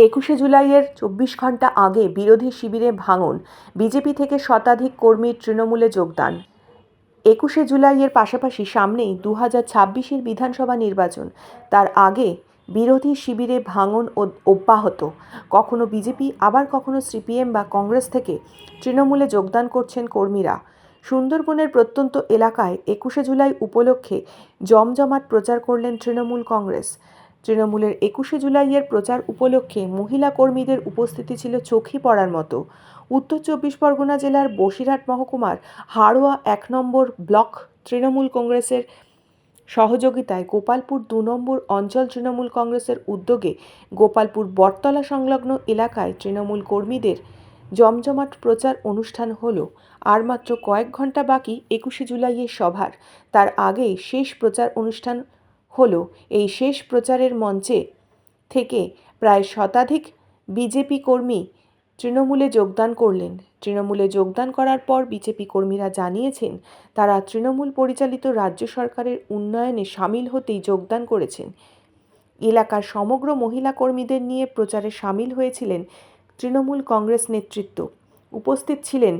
একুশে জুলাইয়ের চব্বিশ ঘণ্টা আগে বিরোধী শিবিরে ভাঙন। বিজেপি থেকে শতাধিক কর্মীর তৃণমূলে যোগদান। একুশে জুলাইয়ের পাশাপাশি সামনেই দু হাজার ছাব্বিশের বিধানসভা নির্বাচন। তার আগে বিরোধী শিবিরে ভাঙন ও- অব্যাহত। কখনো বিজেপি, আবার কখনো সিপিএম বা কংগ্রেস থেকে তৃণমূলে যোগদান করছেন কর্মীরা। সুন্দরবনের প্রত্যন্ত এলাকায় একুশে জুলাই উপলক্ষে জমজমাট প্রচার করলেন তৃণমূল কংগ্রেস। তৃণমূলের একুশে জুলাইয়ের প্রচার উপলক্ষে মহিলা কর্মীদের উপস্থিতি ছিল চোখে পড়ার মতো। উত্তর চব্বিশ পরগনা জেলার বসিরহাট মহকুমার হাড়োয়া এক নম্বর ব্লক তৃণমূল কংগ্রেসের সহযোগিতায় গোপালপুর দু নম্বর অঞ্চল তৃণমূল কংগ্রেসের উদ্যোগে গোপালপুর বটতলা সংলগ্ন এলাকায় তৃণমূল কর্মীদের জমজমাট প্রচার অনুষ্ঠান হল। আর মাত্র কয়েক ঘণ্টা বাকি একুশে জুলাইয়ের সভার। তার আগেই শেষ প্রচার অনুষ্ঠান হলো এই শেষ প্রচারের মঞ্চে থেকে প্রায় শতাধিক বিজেপি কর্মী তৃণমূলে যোগদান করলেন। তৃণমূলে যোগদান করার পর বিজেপি কর্মীরা জানিয়েছেন, তারা তৃণমূল পরিচালিত রাজ্য সরকারের উন্নয়নে সামিল হতেই যোগদান করেছেন। এলাকার সমগ্র মহিলা কর্মীদের নিয়ে প্রচারে সামিল হয়েছিলেন তৃণমূল কংগ্রেস নেতৃত্ব। উপস্থিত ছিলেন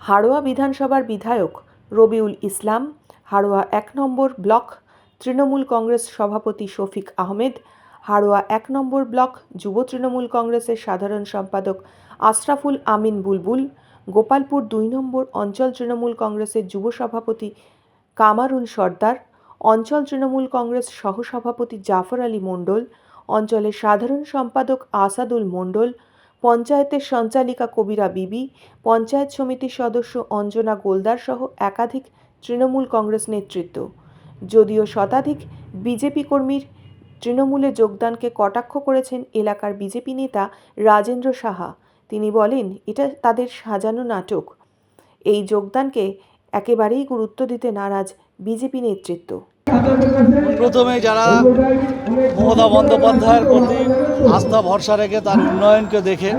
হাড়োয়া বিধানসভার বিধায়ক রবিউল ইসলাম। হাড়োয়া এক নম্বর ব্লক তৃণমূল কংগ্রেস সভাপতি শফিক আহমেদ, হাড়োয়া এক নম্বর ব্লক, যুব তৃণমূল কংগ্রেসের সাধারণ সম্পাদক আশরাফুল আমিন বুলবুল, গোপালপুর দুই নম্বর অঞ্চল তৃণমূল কংগ্রেসের যুব সভাপতি কামারুল সর্দার, অঞ্চল তৃণমূল কংগ্রেস সহসভাপতি জাফর আলী মণ্ডল, অঞ্চলের সাধারণ সম্পাদক আসাদুল মণ্ডল, পঞ্চায়েতের সঞ্চালিকা কবিরা বিবি, পঞ্চায়েত সমিতির সদস্য অঞ্জনা গোলদার সহ একাধিক তৃণমূল কংগ্রেস নেতৃত্ব। যদিও শতাধিক বিজেপি কর্মীর তৃণমূলে যোগদানকে কটাক্ষ করেছেন এলাকার বিজেপি নেতা রাজেন্দ্র সাহা। তিনি বলেন, এটা তাদের সাজানো নাটক। এই যোগদানকে একেবারেই গুরুত্ব দিতে নারাজ বিজেপি নেতৃত্ব। প্রথমে যারা মমতা বন্দ্যোপাধ্যায়ের প্রতি আস্থা, ভরসা রেখে তার উন্নয়নকে দেখে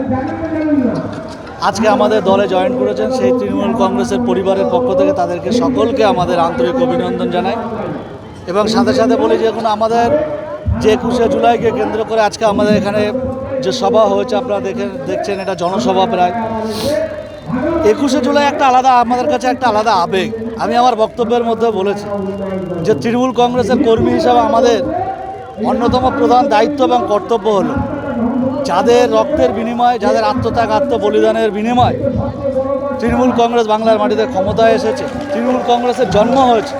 আজকে আমাদের দলে জয়েন করেছেন সেই তৃণমূল কংগ্রেসের পরিবারের পক্ষ থেকে তাদেরকে সকলকে আমাদের আন্তরিক অভিনন্দন জানাই। এবং সাথে সাথে বলি যে এখন আমাদের যে একুশে জুলাইকে কেন্দ্র করে আজকে আমাদের এখানে যে সভা হয়েছে, আপনারা দেখে দেখছেন এটা জনসভা প্রায়। একুশে জুলাই একটা আলাদা, আমাদের কাছে একটা আলাদা আবেগ। আমি আমার বক্তব্যের মধ্যে বলেছি যে তৃণমূল কংগ্রেসের কর্মী হিসাবে আমাদের অন্যতম প্রধান দায়িত্ব এবং কর্তব্য হলো যাদের রক্তের বিনিময়ে, যাদের আত্মত্যাগ আত্মবলিদানের বিনিময় তৃণমূল কংগ্রেস বাংলার মাটিতে ক্ষমতায় এসেছে, তৃণমূল কংগ্রেসের জন্ম হয়েছে,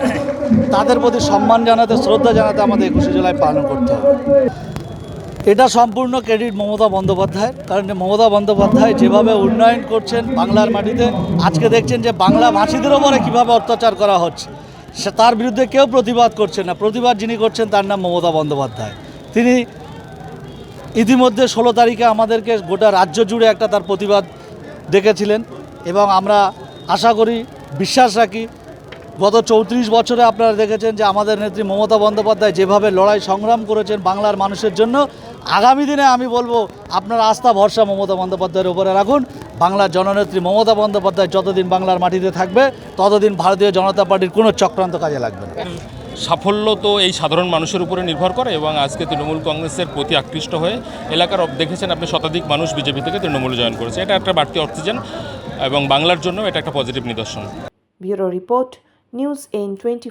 তাদের প্রতি সম্মান জানাতে, শ্রদ্ধা জানাতে আমাদের একুশে জুলাই পালন করতে হবে। এটা সম্পূর্ণ ক্রেডিট মমতা বন্দ্যোপাধ্যায় কারণ মমতা বন্দ্যোপাধ্যায় যেভাবে উন্নয়ন করছেন বাংলার মাটিতে, আজকে দেখছেন যে বাংলা ভাষীদের ওপরে কীভাবে অত্যাচার করা হচ্ছে, সে তার বিরুদ্ধে কেউ প্রতিবাদ করছে না। প্রতিবাদ যিনি করছেন তার নাম মমতা বন্দ্যোপাধ্যায়। তিনি ইতিমধ্যে ষোলো তারিখে আমাদেরকে গোটা রাজ্য জুড়ে একটা তার প্রতিবাদ দেখেছিলেন এবং আমরা আশা করি, বিশ্বাস রাখি, গত চৌত্রিশ বছরে আপনারা দেখেছেন যে আমাদের নেত্রী মমতা বন্দ্যোপাধ্যায় যেভাবে লড়াই সংগ্রাম করেছেন বাংলার মানুষের জন্য, আগামী দিনে আমি বলব আপনার আস্থা, ভরসা মমতা বন্দ্যোপাধ্যায়ের উপরে রাখুন। বাংলার জননেত্রী মমতা বন্দ্যোপাধ্যায় যতদিন বাংলার মাটিতে থাকবে, ততদিন ভারতীয় জনতা পার্টির কোনো চক্রান্ত কাজে লাগবে না। সাফল্য তো এই সাধারণ মানুষের উপরে নির্ভর করে এবং আজকে তৃণমূল কংগ্রেসের প্রতি আকৃষ্ট হয়ে এলাকার দেখেছেন আপনি শতাধিক মানুষ বিজেপি থেকে তৃণমূল জয়েন করেছে। এটা একটা বাড়তি অক্সিজেন এবং বাংলার জন্য এটা একটা পজিটিভ নিদর্শন। ব্যুরো রিপোর্ট, নিউজ এইন টোয়েন্টি